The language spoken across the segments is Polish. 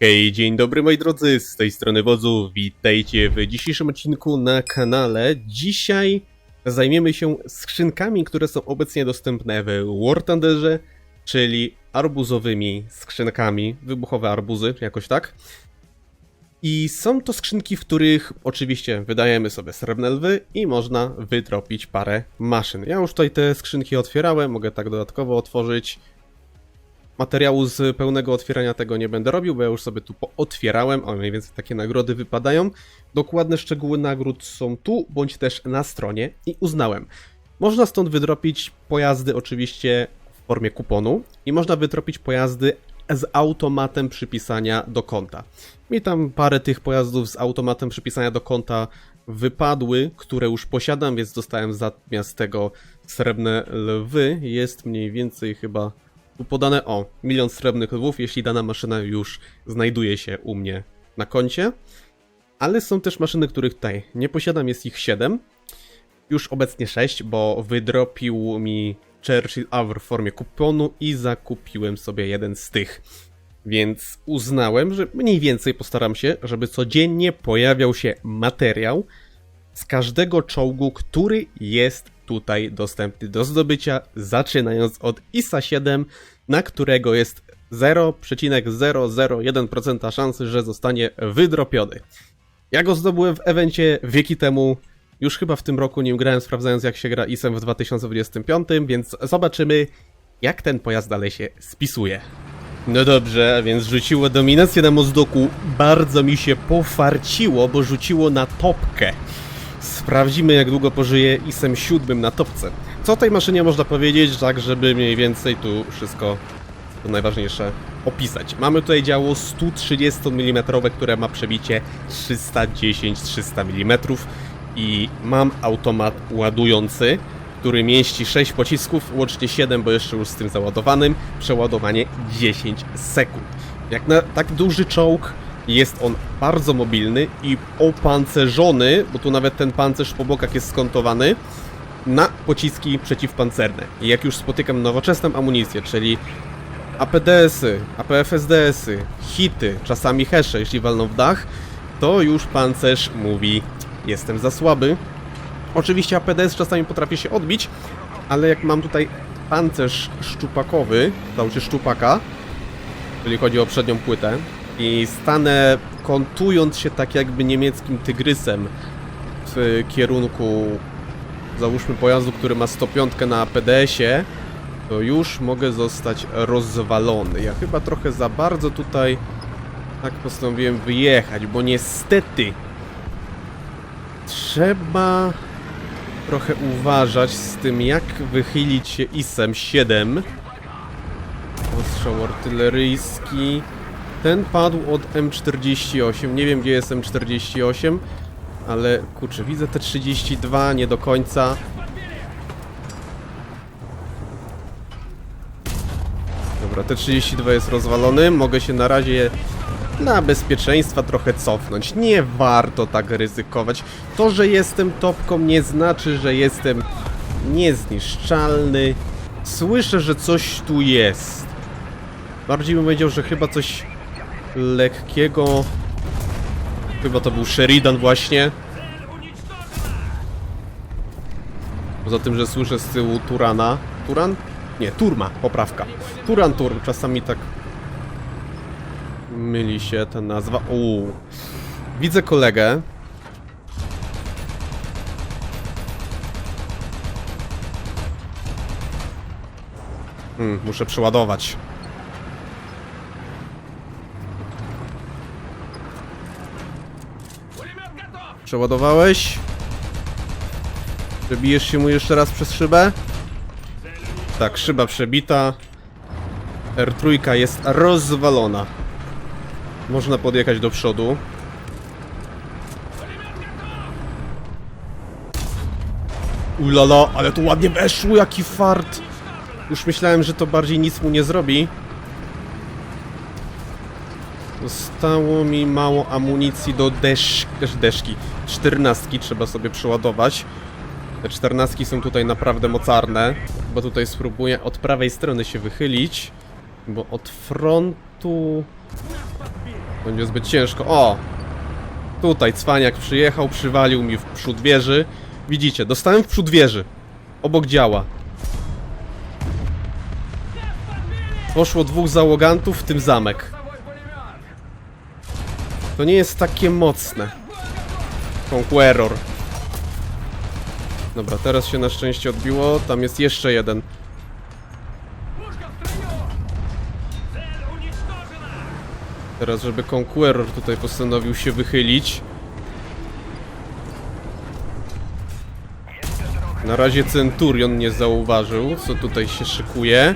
Hej, dzień dobry moi drodzy, z tej strony Wodzu, witajcie w dzisiejszym odcinku na kanale. Dzisiaj zajmiemy się skrzynkami, które są obecnie dostępne w War Thunderze, czyli arbuzowymi skrzynkami, wybuchowe arbuzy, jakoś tak. I są to skrzynki, w których oczywiście wydajemy sobie srebrne lwy i można wytropić parę maszyn. Ja już tutaj te skrzynki otwierałem, mogę tak dodatkowo otworzyć. Materiału z pełnego otwierania tego nie będę robił, bo ja już sobie tu pootwierałem, a mniej więcej takie nagrody wypadają. Dokładne szczegóły nagród są tu, bądź też na stronie i uznałem. Można stąd wydropić pojazdy oczywiście w formie kuponu i można wytropić pojazdy z automatem przypisania do konta. Mi tam parę tych pojazdów z automatem przypisania do konta wypadły, które już posiadam, więc dostałem zamiast tego srebrne lwy. Jest mniej więcej chyba podane o milion srebrnych lwów, jeśli dana maszyna już znajduje się u mnie na koncie. Ale są też maszyny, których tutaj nie posiadam, jest ich 7. Już obecnie 6, bo wydropił mi Churchill Hour w formie kuponu i zakupiłem sobie jeden z tych. Więc uznałem, że mniej więcej postaram się, żeby codziennie pojawiał się materiał z każdego czołgu, który jest tutaj dostępny do zdobycia, zaczynając od ISA 7, na którego jest 0,001% szansy, że zostanie wydropiony. Ja go zdobyłem w evencie wieki temu, już chyba w tym roku nim grałem, sprawdzając jak się gra ISem w 2025, więc zobaczymy jak ten pojazd dalej się spisuje. No dobrze, więc rzuciło dominację na Mozdoku. Bardzo mi się pofarciło, bo rzuciło na topkę. Sprawdzimy, jak długo pożyje ISem 7 na topce. Co o tej maszynie można powiedzieć, tak żeby mniej więcej tu wszystko, to najważniejsze, opisać. Mamy tutaj działo 130 mm, które ma przebicie 310-300 mm i mam automat ładujący, który mieści 6 pocisków, łącznie 7, bo jeszcze już z tym załadowanym, przeładowanie 10 sekund. Jak na tak duży czołg jest on bardzo mobilny i opancerzony, bo tu nawet ten pancerz po bokach jest skontowany, na pociski przeciwpancerne. I jak już spotykam nowoczesną amunicję, czyli APDS-y, APFSDS-y, hity, czasami hesze, jeśli walną w dach, to już pancerz mówi, jestem za słaby. Oczywiście APDS czasami potrafi się odbić, ale jak mam tutaj pancerz szczupakowy, dał się szczupaka, czyli chodzi o przednią płytę, i stanę kontując się tak jakby niemieckim tygrysem w kierunku załóżmy pojazdu, który ma 105 na PDS-ie, to już mogę zostać rozwalony. Ja chyba trochę za bardzo tutaj tak postanowiłem wyjechać, bo niestety trzeba trochę uważać z tym, jak wychylić się ISem 7. Ostrzał artyleryjski. Ten padł od M48. Nie wiem, gdzie jest M48, ale kurczę, widzę te 32 nie do końca. Dobra, te 32 jest rozwalony. Mogę się na razie dla bezpieczeństwa trochę cofnąć. Nie warto tak ryzykować. To, że jestem topką nie znaczy, że jestem niezniszczalny. Słyszę, że coś tu jest. Bardziej bym powiedział, że chyba coś lekkiego. Chyba to był Sheridan właśnie. Poza tym, że słyszę z tyłu Turana. Turan? Nie, Turma, poprawka. Turan Turm, czasami tak myli się ta nazwa. Uuu. Widzę kolegę. Hmm, muszę przeładować. Przeładowałeś? Przebijesz się mu jeszcze raz przez szybę? Tak, szyba przebita. R3 jest rozwalona. Można podjechać do przodu. Ulala, ale to ładnie weszło, jaki fart! Już myślałem, że to bardziej nic mu nie zrobi. Zostało mi mało amunicji do desz deszki. Czternastki trzeba sobie przeładować. Te czternastki są tutaj naprawdę mocarne, bo tutaj spróbuję od prawej strony się wychylić, bo od frontu Będzie zbyt ciężko. O! Tutaj cwaniak przyjechał, przywalił mi w przód wieży. Widzicie, dostałem w przód wieży. Obok działa. Poszło dwóch załogantów, w tym zamek. To nie jest takie mocne. Conqueror. Dobra, teraz się na szczęście odbiło. Tam jest jeszcze jeden. Teraz, żeby Conqueror tutaj postanowił się wychylić. Na razie Centurion nie zauważył, co tutaj się szykuje.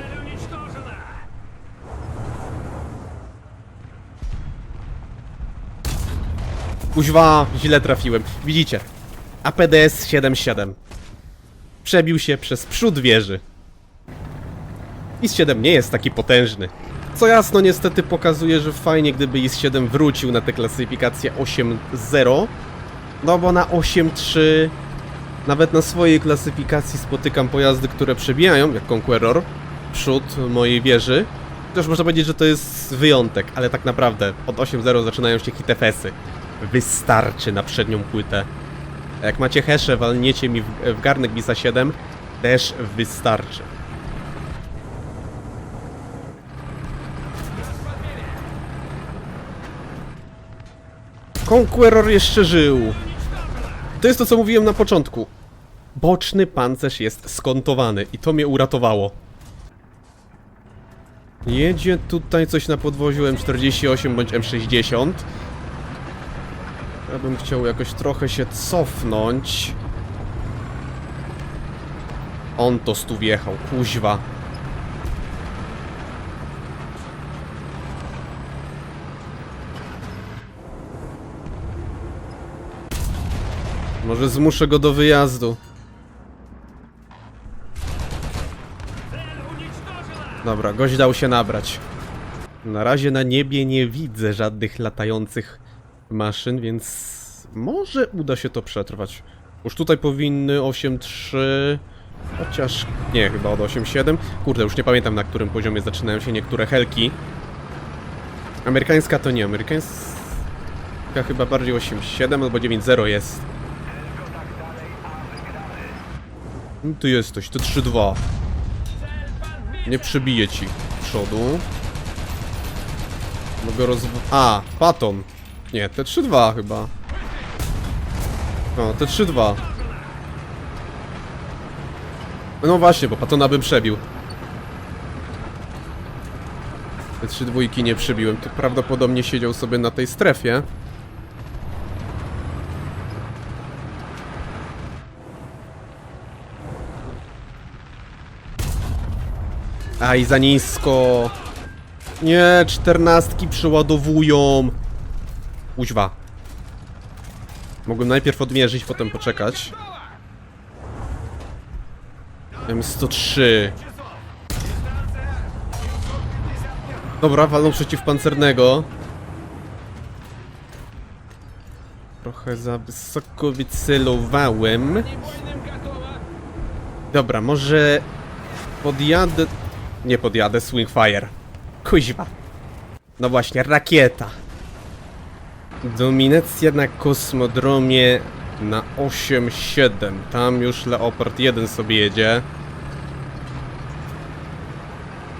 Kuźwa, źle trafiłem. Widzicie? APDS 7.7. Przebił się przez przód wieży. IS-7 nie jest taki potężny. Co jasno niestety pokazuje, że fajnie gdyby IS-7 wrócił na tę klasyfikację 8.0. No bo na 8.3 nawet na swojej klasyfikacji spotykam pojazdy, które przebijają, jak Conqueror, przód mojej wieży. Chociaż można powiedzieć, że to jest wyjątek, ale tak naprawdę od 8.0 zaczynają się hitefesy. Wystarczy na przednią płytę. Jak macie hesze, walniecie mi w, w garnek Bisa 7, też wystarczy. Conqueror jeszcze żył. To jest to, co mówiłem na początku. Boczny pancerz jest skontowany i to mnie uratowało. Jedzie tutaj coś na podwoziu M48 bądź M60. Ja bym chciał jakoś trochę się cofnąć. On to tu wjechał, kuźwa. Może zmuszę go do wyjazdu. Dobra, gość dał się nabrać. Na razie na niebie nie widzę żadnych latających maszyn, więc może uda się to przetrwać. Już tutaj powinny 8.3... Chociaż... nie, chyba od 8.7. Kurde, już nie pamiętam na którym poziomie zaczynają się niektóre helki. Amerykańska to nie, amerykańska chyba bardziej 8.7 albo 9.0 jest. No, Ty jesteś, to 3-2. Nie przebije ci przodu. Mogę rozw... A, Paton. Nie, te 3-2 chyba. O, te 3-2. No właśnie, bo Patona bym przebił. Te trzy dwójki nie przebiłem. To prawdopodobnie siedział sobie na tej strefie. Aj, za nisko. Nie, czternastki przeładowują. Uźwa. Mogłem najpierw odmierzyć, potem poczekać. M103. Dobra, walną przeciwpancernego. Trochę za wysoko wycelowałem. Dobra, może podjadę... Nie podjadę, Swingfire. Kuźwa. No właśnie, rakieta. Dominacja na kosmodromie na 8-7. Tam już Leopard 1 sobie jedzie.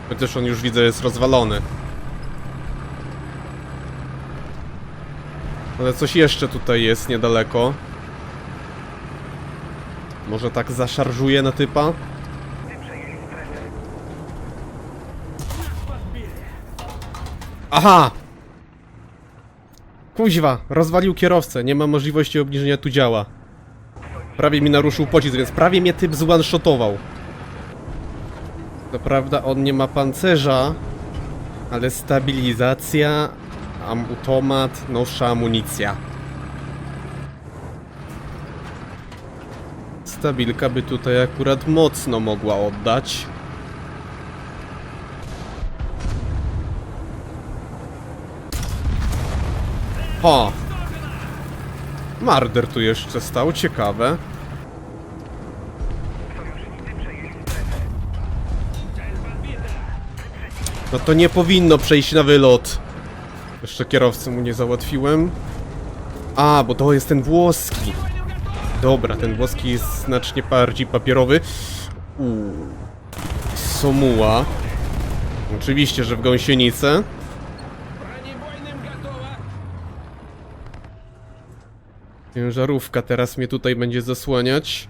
Chociaż on już widzę jest rozwalony. Ale coś jeszcze tutaj jest niedaleko. Może tak zaszarżuje na typa? Aha! Kuźwa, rozwalił kierowcę, nie ma możliwości obniżenia tu działa. Prawie mi naruszył pocisk, więc prawie mnie typ zone-shotował. To prawda, on nie ma pancerza, ale stabilizacja, automat, nowsza amunicja. Stabilka by tutaj akurat mocno mogła oddać. O! Marder tu jeszcze stał, ciekawe. No to nie powinno przejść na wylot. Jeszcze kierowcy mu nie załatwiłem. A, bo to jest ten włoski. Dobra, ten włoski jest znacznie bardziej papierowy. Uuu. Somuła. Oczywiście, że w gąsienicę. Ciężarówka teraz mnie tutaj będzie zasłaniać.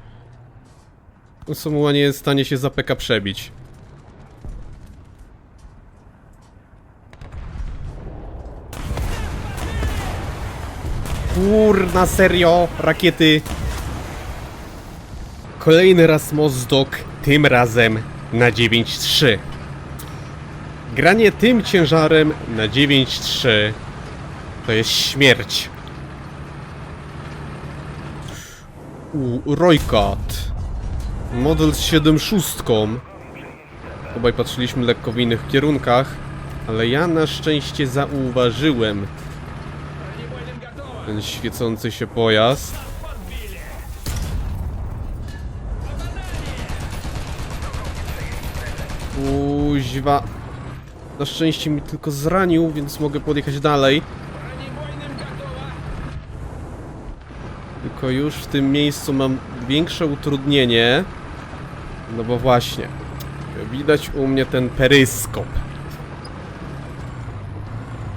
Somuła nie jest w stanie się za PK przebić. Kurna, serio? Rakiety. Kolejny raz Mozdok, tym razem na 9.3. Granie tym ciężarem na 9.3 to jest śmierć. U, Roycat. Model z 7.6. Obaj patrzyliśmy lekko w innych kierunkach, ale ja na szczęście zauważyłem ten świecący się pojazd. Kuźwa. Na szczęście mi tylko zranił, więc mogę podjechać dalej. Tylko już w tym miejscu mam większe utrudnienie. No bo właśnie. Widać u mnie ten peryskop.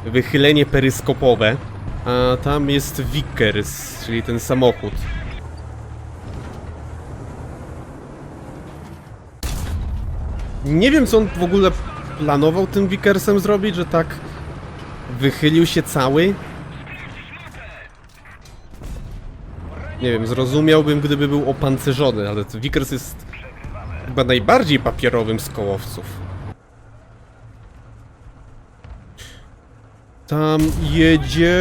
Wychylenie peryskopowe. A tam jest Vickers, czyli ten samochód. Nie wiem, co on w ogóle planował tym Vickersem zrobić, że tak wychylił się cały. Nie wiem, zrozumiałbym, gdyby był opancerzony, ale Vickers jest chyba najbardziej papierowym z kołowców. Tam jedzie...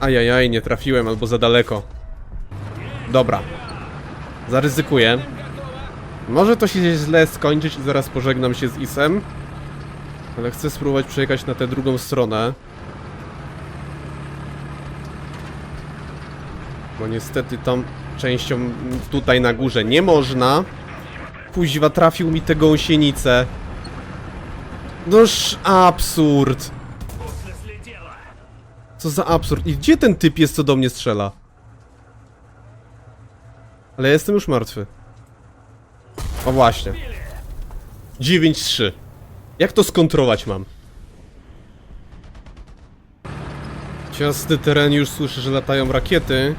Ajajaj, nie trafiłem, albo za daleko. Dobra. Zaryzykuję. Może to się źle skończyć i zaraz pożegnam się z Isem. Ale chcę spróbować przejechać na tę drugą stronę. Bo niestety tam częścią tutaj na górze nie można. Kuźwa, trafił mi tę gąsienicę. Noż absurd. Co za absurd. I gdzie ten typ jest, co do mnie strzela? Ale ja jestem już martwy. O właśnie. 9-3. Jak to skontrować mam? Ciasny teren, już słyszę, że latają rakiety.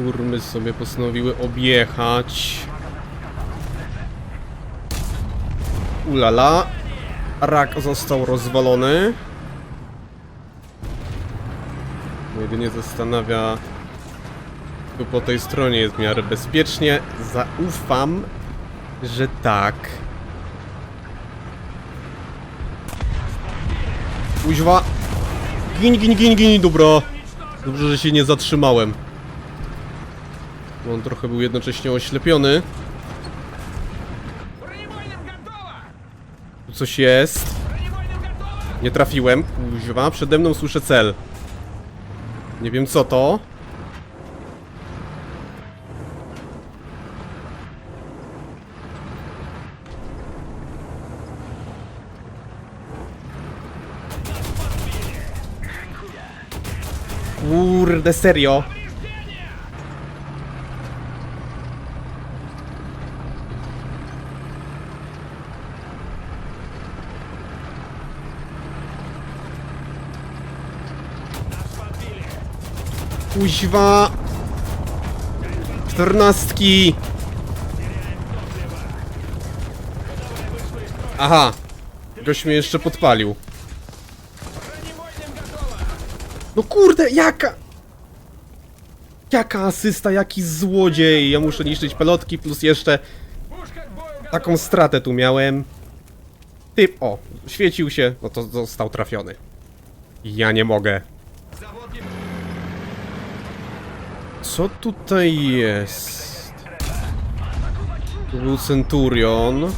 Turmy sobie postanowiły objechać. Ulala. Rak został rozwalony. Jedynie zastanawia, tu po tej stronie jest w miarę bezpiecznie. Zaufam, że tak. Kuźwa. Gin, gin, gin, gin, dobra. Dobrze, że się nie zatrzymałem. Bo on trochę był jednocześnie oślepiony. Tu coś jest. Nie trafiłem. Kuźwa, przede mną słyszę cel. Nie wiem co to. Kurde, serio? Kuźwa! Czternastki! Aha! Goś mnie jeszcze podpalił. No kurde, jaka... Jaka asysta, jaki złodziej! Ja muszę niszczyć pelotki, plus jeszcze... Taką stratę tu miałem. Typ, o, świecił się, no to został trafiony. Ja nie mogę. Co tutaj jest? Tu był Centurion.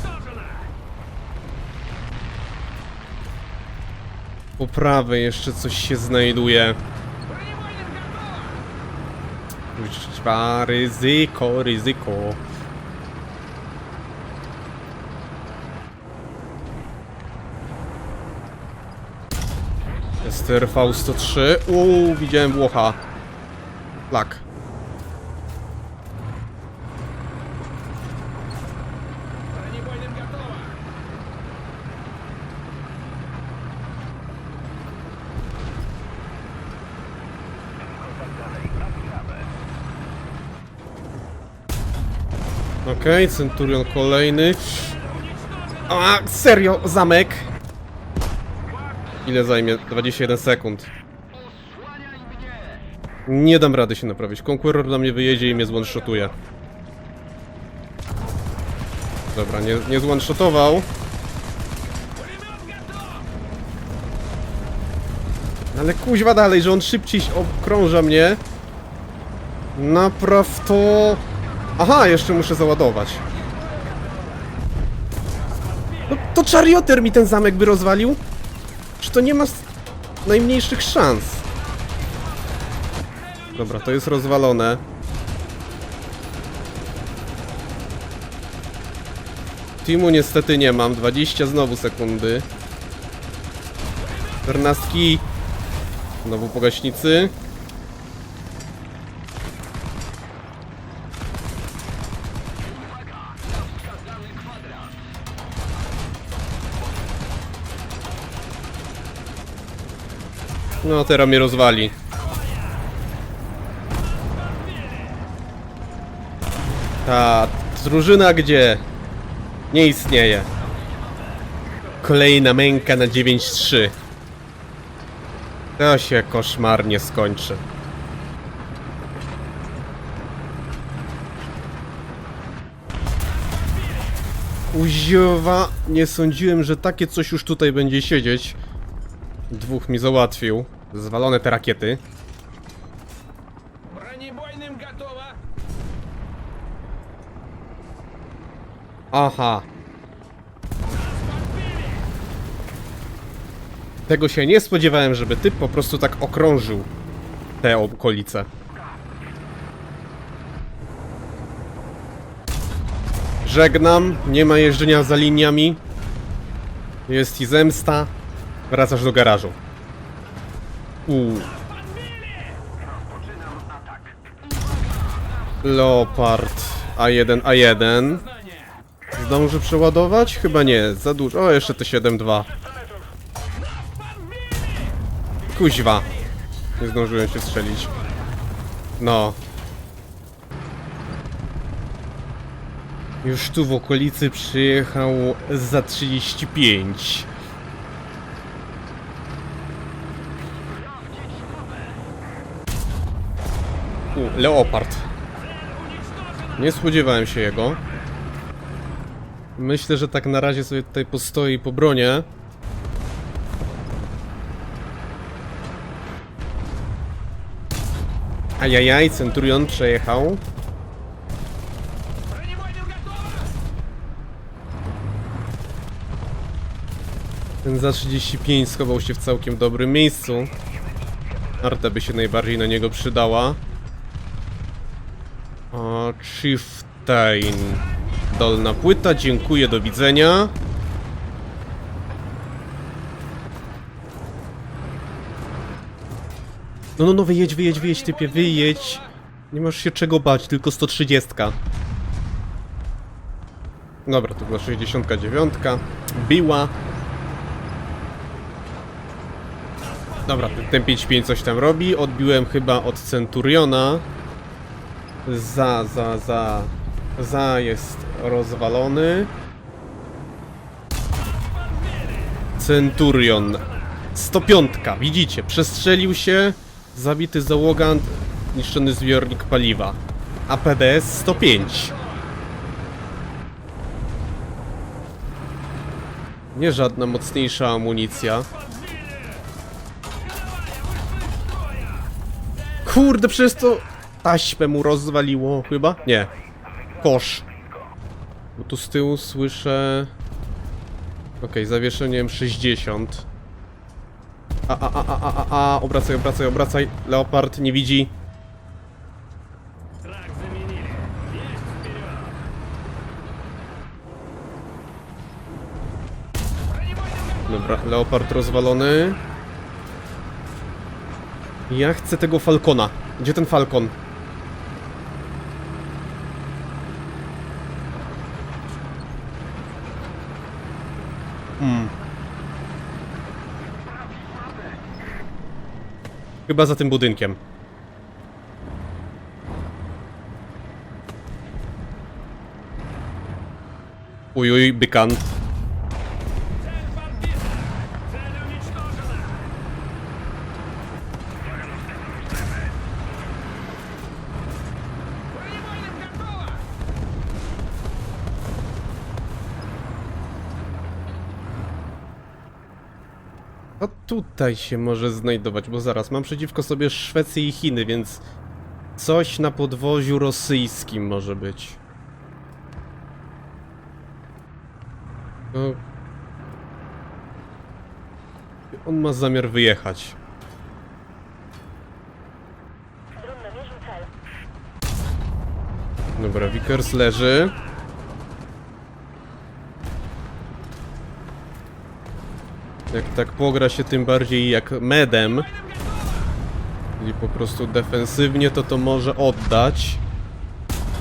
Po prawej jeszcze coś się znajduje. Kuźwa, ryzyko, ryzyko. STRV 103. Uuu, widziałem Włocha. Lak. Okej, Centurion kolejny. A, serio, zamek. Ile zajmie? 21 sekund. Nie dam rady się naprawić. Conqueror na mnie wyjedzie i mnie zone-shotuje. Dobra, nie, nie zone-shotował. Ale kuźwa dalej, że on szybciej okrąża mnie. Napraw to... Aha, jeszcze muszę załadować. No to Charioter mi ten zamek by rozwalił? Czy to nie ma najmniejszych szans? Dobra, to jest rozwalone. Teamu niestety nie mam. 20 znowu sekundy. 14. Znowu pogaśnicy. No, teraz mnie rozwali. Ta drużyna gdzie? Nie istnieje. Kolejna męka na 9-3. To się koszmarnie skończy. Uziowa, nie sądziłem, że takie coś już tutaj będzie siedzieć. Dwóch mi załatwił. Zwalone te rakiety. Бронебойным готово! Aha. Tego się nie spodziewałem, żeby typ po prostu tak okrążył te okolice. Żegnam, nie ma jeżdżenia za liniami. Jest i zemsta. Wracasz do garażu. Uuu. Leopard A1, A1. Zdąży przeładować? Chyba nie, za dużo. O, jeszcze te 7-2. Kuźwa. Nie zdążyłem się strzelić. No. Już tu w okolicy przyjechał za 35. U, leopard. Nie spodziewałem się jego. Myślę, że tak na razie sobie tutaj postoi po bronie. Ajajaj, Centurion przejechał. Ten za 35 schował się w całkiem dobrym miejscu. Arta by się najbardziej na niego przydała. O, Chieftain. Dolna płyta, dziękuję, do widzenia. No, no, no, wyjedź, wyjedź, wyjedź, typie, wyjedź. Nie masz się czego bać, tylko 130. Dobra, to była 69. Biła. Dobra, ten 5-5 coś tam robi. Odbiłem chyba od Centuriona. Za, za, za. Za jest rozwalony. Centurion. 105, widzicie, przestrzelił się. Zabity załogant, niszczony zbiornik paliwa. A PDS 105. Nie żadna mocniejsza amunicja. Kurde, przez to taśmę mu rozwaliło chyba? Nie. Kosz. Bo tu z tyłu słyszę... Okej, okay, zawieszeniem 60. A, a, a, a, a, a, obracaj, obracaj, obracaj. Leopard nie widzi. Dobra, leopard rozwalony. Ja chcę tego falkona. Gdzie ten falkon? Hmm. Chyba za tym budynkiem. Uj, uj, bykan. Tutaj się może znajdować, bo zaraz mam przeciwko sobie Szwecję i Chiny, więc coś na podwoziu rosyjskim może być. No. On ma zamiar wyjechać. Dobra, Vickers leży. Jak tak pogra się tym bardziej jak medem, czyli po prostu defensywnie, to to może oddać.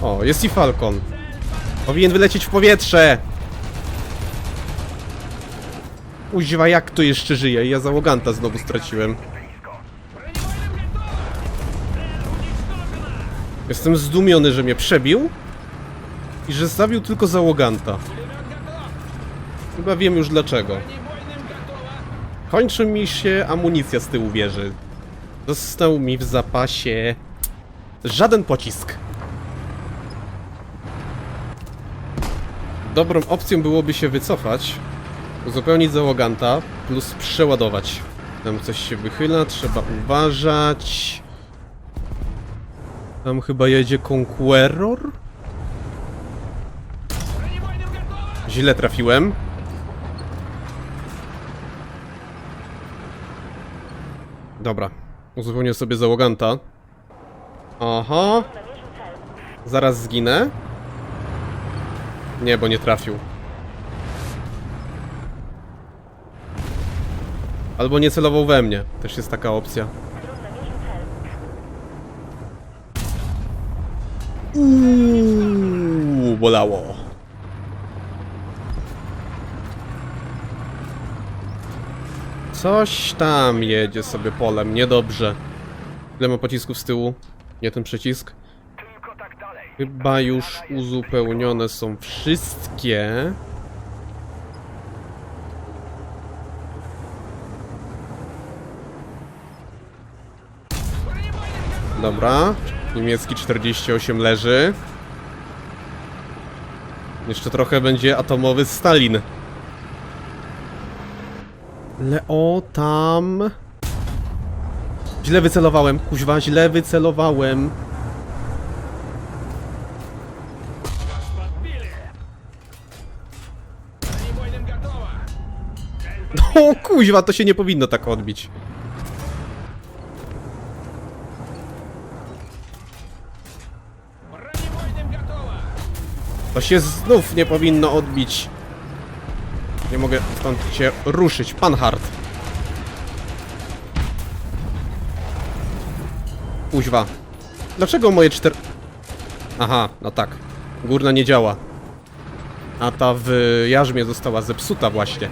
O, jest i Falcon. Powinien wylecieć w powietrze! Uziwa, jak to jeszcze żyje? Ja załoganta znowu straciłem. Jestem zdumiony, że mnie przebił i że zabił tylko załoganta. Chyba wiem już dlaczego. Kończy mi się amunicja z tyłu wieży. Został mi w zapasie żaden pocisk. Dobrą opcją byłoby się wycofać, uzupełnić załoganta, plus przeładować. Tam coś się wychyla, trzeba uważać. Tam chyba jedzie Conqueror? Źle trafiłem. Dobra, uzupełnię sobie załoganta. Aha, zaraz zginę. Nie, bo nie trafił. Albo nie celował we mnie. Też jest taka opcja. Uuu, bolało. Coś tam jedzie sobie polem, niedobrze. Ile ma pocisków z tyłu? Nie ten przycisk. Chyba już uzupełnione są wszystkie. Dobra. Niemiecki 48 leży. Jeszcze trochę będzie atomowy Stalin. Leo, tam... Źle wycelowałem, kuźwa, źle wycelowałem. O kuźwa, to się nie powinno tak odbić. To się znów nie powinno odbić. Nie mogę stąd się ruszyć. Panhard. Kuźwa. Dlaczego moje cztery... Aha, no tak. Górna nie działa. A ta w jarzmie została zepsuta właśnie.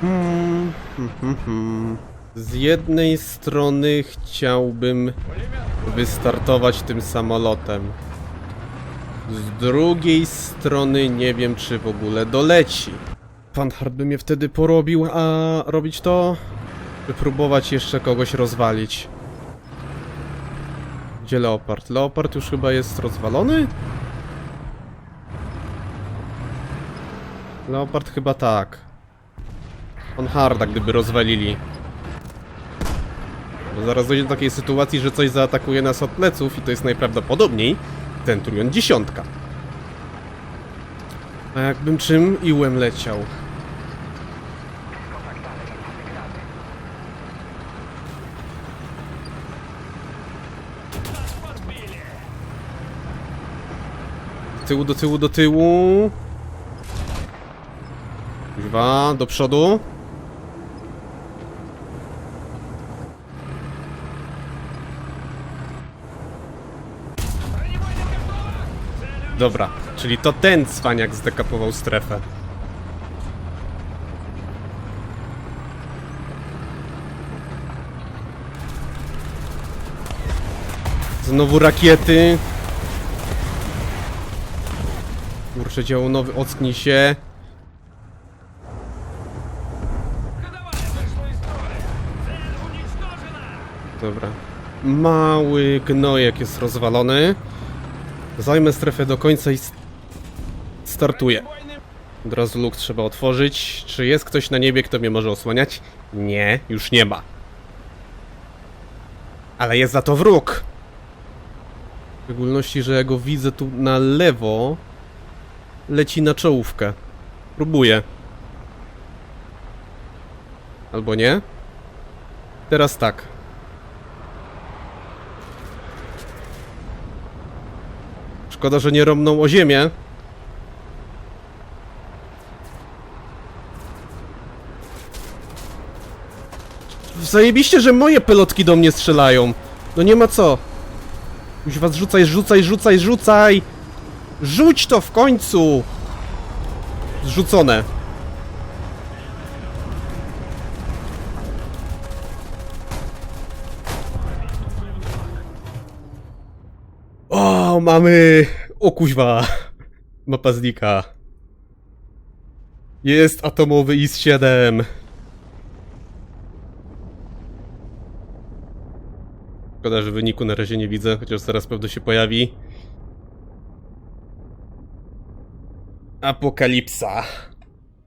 Hmm, hmm, hmm, hmm. Z jednej strony chciałbym wystartować tym samolotem. Z drugiej strony nie wiem, czy w ogóle doleci. Pan Hart by mnie wtedy porobił, a robić to? By próbować jeszcze kogoś rozwalić. Gdzie Leopard? Leopard już chyba jest rozwalony? Leopard chyba tak. On Harda gdyby rozwalili. Bo zaraz dojdzie do takiej sytuacji, że coś zaatakuje nas od pleców i to jest najprawdopodobniej ten dziesiątka. A jakbym czym iłem leciał? Do tyłu, do tyłu, do tyłu. Dwa, do przodu. Dobra, czyli to ten cwaniak zdekapował strefę. Znowu rakiety. Kurczę, nowy, ocknij się. Dobra. Mały gnojek jest rozwalony. Zajmę strefę do końca i startuję. Od razu luk trzeba otworzyć. Czy jest ktoś na niebie, kto mnie może osłaniać? Nie, już nie ma. Ale jest za to wróg! W szczególności, że ja go widzę tu na lewo. Leci na czołówkę. Próbuję. Albo nie? Teraz tak. Szkoda, że nie romną o ziemię. Zajebiście, że moje pelotki do mnie strzelają. No nie ma co. Już was rzucaj, rzucaj, rzucaj, rzucaj! Rzuć to w końcu! Zrzucone. Mamy... O kuźwa. Mapa znika. Jest atomowy IS-7. Szkoda, że wyniku na razie nie widzę, chociaż zaraz pewno się pojawi. Apokalipsa.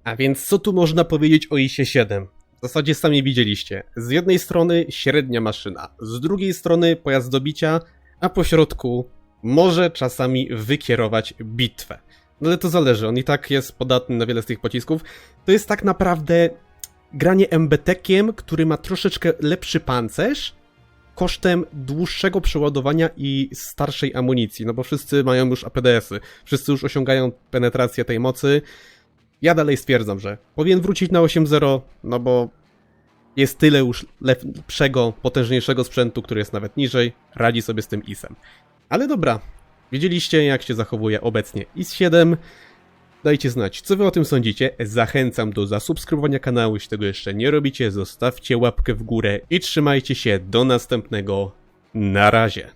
A więc co tu można powiedzieć o ISie 7? W zasadzie sami widzieliście. Z jednej strony średnia maszyna, z drugiej strony pojazd do bicia, a po środku może czasami wykierować bitwę. No ale to zależy, on i tak jest podatny na wiele z tych pocisków. To jest tak naprawdę granie MBT-kiem, który ma troszeczkę lepszy pancerz, kosztem dłuższego przeładowania i starszej amunicji, no bo wszyscy mają już APDS-y, wszyscy już osiągają penetrację tej mocy. Ja dalej stwierdzam, że powinien wrócić na 8.0, no bo jest tyle już lepszego, potężniejszego sprzętu, który jest nawet niżej, radzi sobie z tym IS-em. Ale dobra, widzieliście jak się zachowuje obecnie IS-7, Dajcie znać, co wy o tym sądzicie. Zachęcam do zasubskrybowania kanału, jeśli tego jeszcze nie robicie. Zostawcie łapkę w górę i trzymajcie się do następnego. Na razie.